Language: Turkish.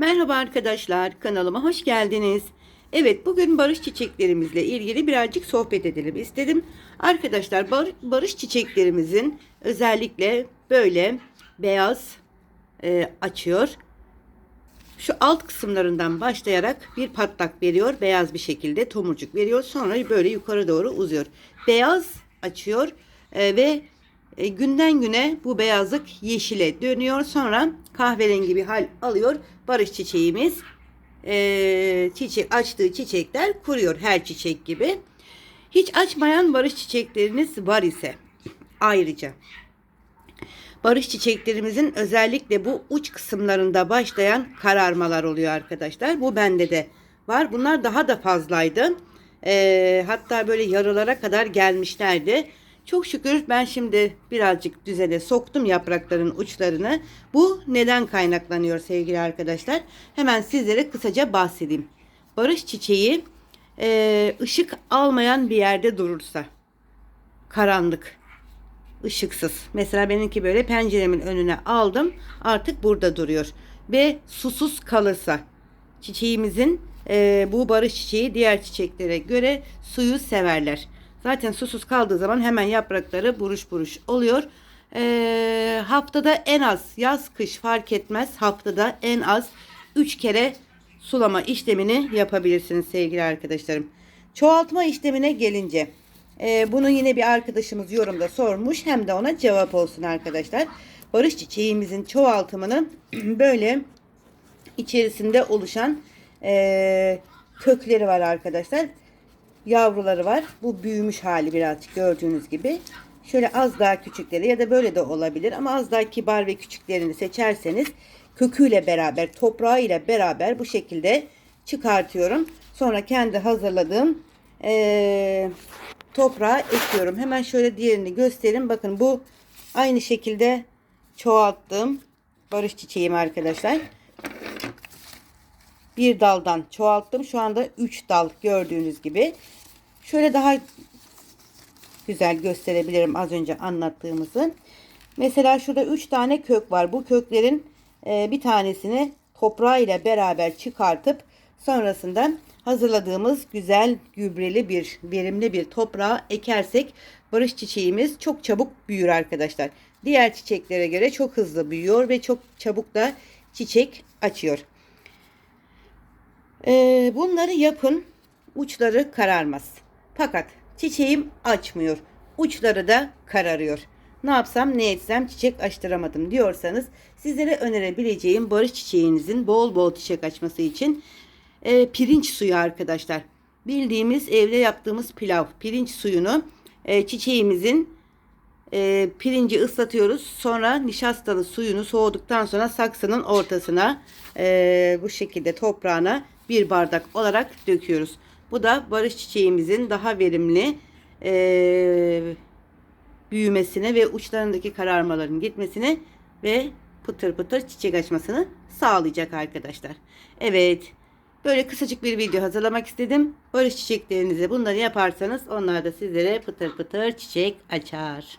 Merhaba arkadaşlar, kanalıma hoş geldiniz. Evet, bugün barış çiçeklerimizle ilgili birazcık sohbet edelim istedim. Arkadaşlar, bar- barış çiçeklerimizin özellikle böyle beyaz e, açıyor. Şu alt kısımlarından başlayarak bir patlak veriyor. Beyaz bir şekilde tomurcuk veriyor. Sonra böyle yukarı doğru uzuyor. Beyaz açıyor e, ve e, günden güne bu beyazlık yeşile dönüyor. Sonra kahverengi bir hal alıyor. Barış çiçeğimiz e, çiçek açtığı çiçekler kuruyor her çiçek gibi. Hiç açmayan barış çiçekleriniz var ise ayrıca barış çiçeklerimizin özellikle bu uç kısımlarında başlayan kararmalar oluyor arkadaşlar. Bu bende de var. Bunlar daha da fazlaydı. Ee, hatta böyle yarılara kadar gelmişlerdi. Çok şükür ben şimdi birazcık düzene soktum yaprakların uçlarını. Bu neden kaynaklanıyor sevgili arkadaşlar? Hemen sizlere kısaca bahsedeyim. Barış çiçeği e, ışık almayan bir yerde durursa, karanlık, ışıksız. Mesela benimki böyle penceremin önüne aldım. Artık burada duruyor. Ve susuz kalırsa çiçeğimizin e, bu barış çiçeği diğer çiçeklere göre suyu severler. Zaten susuz kaldığı zaman hemen yaprakları buruş buruş oluyor. E, haftada en az yaz kış fark etmez haftada en az 3 kere sulama işlemini yapabilirsiniz sevgili arkadaşlarım. Çoğaltma işlemine gelince ee, bunu yine bir arkadaşımız yorumda sormuş. Hem de ona cevap olsun arkadaşlar. Barış çiçeğimizin çoğaltımını böyle içerisinde oluşan e, kökleri var arkadaşlar. Yavruları var. Bu büyümüş hali birazcık gördüğünüz gibi. Şöyle az daha küçükleri ya da böyle de olabilir ama az daha kibar ve küçüklerini seçerseniz köküyle beraber, toprağıyla beraber bu şekilde çıkartıyorum. Sonra kendi hazırladığım eee toprağa ekiyorum. Hemen şöyle diğerini göstereyim. Bakın bu aynı şekilde çoğalttığım barış çiçeğim arkadaşlar. Bir daldan çoğalttım. Şu anda 3 dal gördüğünüz gibi. Şöyle daha güzel gösterebilirim az önce anlattığımızı. Mesela şurada 3 tane kök var. Bu köklerin e, bir tanesini toprağıyla beraber çıkartıp sonrasında hazırladığımız güzel gübreli bir verimli bir toprağa ekersek barış çiçeğimiz çok çabuk büyür arkadaşlar. Diğer çiçeklere göre çok hızlı büyüyor ve çok çabuk da çiçek açıyor. Ee, bunları yapın uçları kararmaz. Fakat çiçeğim açmıyor. Uçları da kararıyor. Ne yapsam ne etsem çiçek açtıramadım diyorsanız sizlere önerebileceğim barış çiçeğinizin bol bol çiçek açması için e, pirinç suyu arkadaşlar. Bildiğimiz evde yaptığımız pilav. Pirinç suyunu e, çiçeğimizin e, pirinci ıslatıyoruz. Sonra nişastalı suyunu soğuduktan sonra saksının ortasına e, bu şekilde toprağına bir bardak olarak döküyoruz. Bu da barış çiçeğimizin daha verimli e, büyümesine ve uçlarındaki kararmaların gitmesine ve pıtır pıtır çiçek açmasını sağlayacak arkadaşlar. Evet. Böyle kısacık bir video hazırlamak istedim. Barış çiçeklerinize bunları yaparsanız onlar da sizlere pıtır pıtır çiçek açar.